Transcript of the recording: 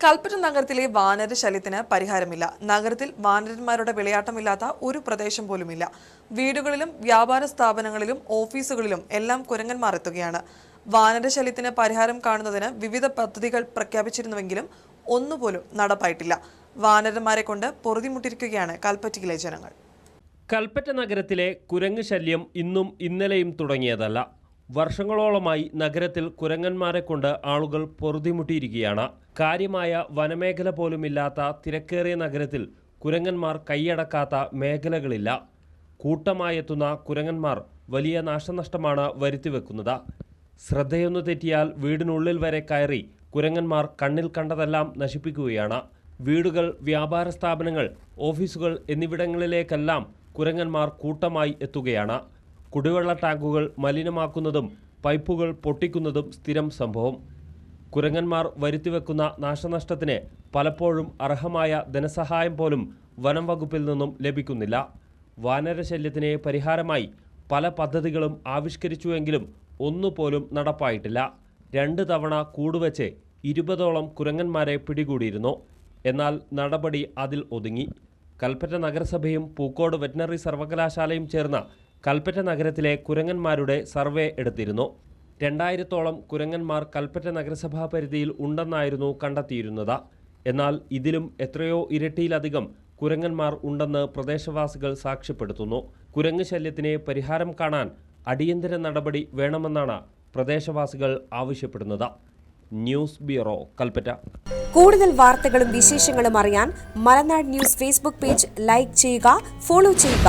കൽപ്പറ്റ നഗരത്തിലെ വാനര ശല്യത്തിന് പരിഹാരമില്ല. നഗരത്തിൽ വാനരന്മാരുടെ വിളയാട്ടമില്ലാത്ത ഒരു പ്രദേശം പോലുമില്ല. വീടുകളിലും വ്യാപാര സ്ഥാപനങ്ങളിലും ഓഫീസുകളിലും എല്ലാം കുരങ്ങന്മാർ എത്തുകയാണ്. വാനര ശല്യത്തിന് പരിഹാരം കാണുന്നതിന് വിവിധ പദ്ധതികൾ പ്രഖ്യാപിച്ചിരുന്നുവെങ്കിലും ഒന്നുപോലും നടപ്പായിട്ടില്ല. വാനരന്മാരെ കൊണ്ട് പൊറുതിമുട്ടിരിക്കുകയാണ് കൽപ്പറ്റയിലെ ജനങ്ങൾ. കൽപ്പറ്റ നഗരത്തിലെ കുരങ്ങ് ശല്യം ഇന്നും ഇന്നലെയും തുടങ്ങിയതല്ല. വർഷങ്ങളോളമായി നഗരത്തിൽ കുരങ്ങന്മാരെ കൊണ്ട് ആളുകൾ പൊറുതിമുട്ടിയിരിക്കുകയാണ്. കാര്യമായ വനമേഖല പോലുമില്ലാത്ത തിരക്കേറിയ നഗരത്തിൽ കുരങ്ങന്മാർ കൈയടക്കാത്ത മേഖലകളില്ല. കൂട്ടമായെത്തുന്ന കുരങ്ങന്മാർ വലിയ നാശനഷ്ടമാണ് വരുത്തിവെക്കുന്നത്. ശ്രദ്ധയൊന്നു തെറ്റിയാൽ വീടിനുള്ളിൽ വരെ കയറി കുരങ്ങന്മാർ കണ്ണിൽ കണ്ടതെല്ലാം നശിപ്പിക്കുകയാണ്. വീടുകൾ വ്യാപാര സ്ഥാപനങ്ങൾ ഓഫീസുകൾ എന്നിവിടങ്ങളിലേക്കെല്ലാം കുരങ്ങന്മാർ കൂട്ടമായി എത്തുകയാണ്. കുടിവെള്ള ടാങ്കുകൾ മലിനമാക്കുന്നതും പൈപ്പുകൾ പൊട്ടിക്കുന്നതും സ്ഥിരം സംഭവം. കുരങ്ങന്മാർ വരുത്തിവെക്കുന്ന നാശനഷ്ടത്തിന് പലപ്പോഴും അർഹമായ ധനസഹായം പോലും വനം വകുപ്പിൽ നിന്നും ലഭിക്കുന്നില്ല. വാനരശല്യത്തിന് പരിഹാരമായി പല പദ്ധതികളും ആവിഷ്കരിച്ചുവെങ്കിലും ഒന്നുപോലും നടപ്പായിട്ടില്ല. രണ്ട് തവണ കൂടുവച്ച് ഇരുപതോളം കുരങ്ങന്മാരെ പിടികൂടിയിരുന്നു. എന്നാൽ നടപടി അതിൽ ഒതുങ്ങി. കൽപ്പറ്റ നഗരസഭയും പൂക്കോട് വെറ്റിനറി സർവകലാശാലയും ചേർന്ന കൽപ്പറ്റ നഗരത്തിലെ കുരങ്ങന്മാരുടെ സർവേ എടുത്തിരുന്നു. രണ്ടായിരത്തോളം കുരങ്ങന്മാർ കൽപ്പറ്റ നഗരസഭാ പരിധിയിൽ ഉണ്ടെന്നായിരുന്നു കണ്ടെത്തിയിരുന്നത്. എന്നാൽ ഇതിലും എത്രയോ ഇരട്ടിയിലധികം കുരങ്ങന്മാർ ഉണ്ടെന്ന് പ്രദേശവാസികൾ സാക്ഷ്യപ്പെടുത്തുന്നു. കുരങ്ങ് ശല്യത്തിന് പരിഹാരം കാണാൻ അടിയന്തര നടപടി വേണമെന്നാണ് പ്രദേശവാസികൾ ആവശ്യപ്പെടുന്നത്. News bureau Kalpetta. കൂടുതൽ വാർത്തകളും വിശേഷങ്ങളും അറിയാൻ Malanad news Facebook page like ചെയ്യുക ഫോളോ ചെയ്യുക.